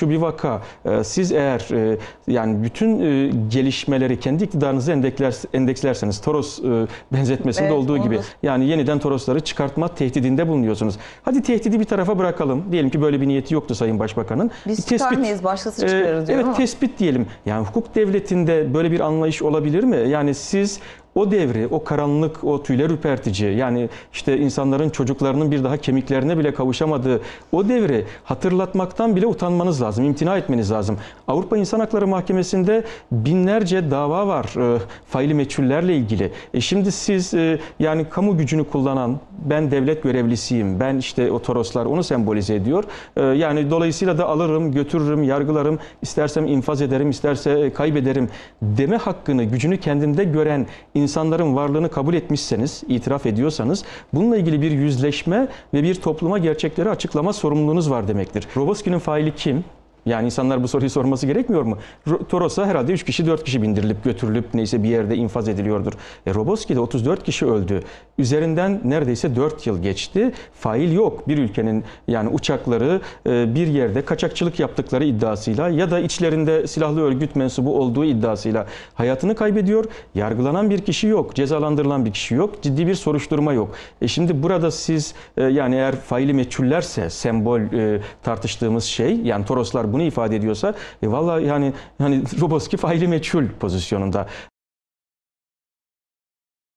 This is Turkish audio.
şu bir vaka. E, siz eğer e, yani bütün e, gelişmeleri kendi iktidarınızı endeksler, endekslerseniz Toros e, benzetmesinde Evet, olduğu onu gibi yani yeniden Torosları çıkartma tehdidinde bulunuyorsunuz. Hadi tehdidi bir tarafa bırakalım. Diyelim ki böyle bir niyeti yoktu Sayın Başbakan'ın. Biz Bir tespit- çıkarmayız başkası ee, çıkarır diyor evet ama. tespit diyelim. Yani hukuk devletinde böyle bir anlayış olabilir mi? Yani siz o devri, o karanlık, o tüyler ürpertici yani işte insanların çocuklarının bir daha kemiklerine bile kavuşamadığı o devri hatırlatmaktan bile utanmanız lazım, imtina etmeniz lazım. Avrupa İnsan Hakları Mahkemesi'nde binlerce dava var e, faili meçhullerle ilgili. E şimdi siz e, yani kamu gücünü kullanan ben devlet görevlisiyim, ben işte o toroslar onu sembolize ediyor. E, yani dolayısıyla da alırım, götürürüm, yargılarım, istersem infaz ederim, isterse e, kaybederim deme hakkını, gücünü kendinde gören insanların varlığını kabul etmişseniz, itiraf ediyorsanız bununla ilgili bir yüzleşme ve bir topluma gerçekleri açıklama sorumluluğunuz var demektir. Roboski'nin faili kim? Yani insanlar bu soruyu sorması gerekmiyor mu? Ro- Toros'a herhalde 3 kişi 4 kişi bindirilip götürülüp neyse bir yerde infaz ediliyordur. E Roboski'de 34 kişi öldü. Üzerinden neredeyse 4 yıl geçti. Fail yok. Bir ülkenin yani uçakları e, bir yerde kaçakçılık yaptıkları iddiasıyla ya da içlerinde silahlı örgüt mensubu olduğu iddiasıyla hayatını kaybediyor. Yargılanan bir kişi yok. Cezalandırılan bir kişi yok. Ciddi bir soruşturma yok. E şimdi burada siz e, yani eğer faili meçhullerse sembol e, tartıştığımız şey yani Toroslar bunu ifade ediyorsa e, valla yani yani Roboski faili meçhul pozisyonunda.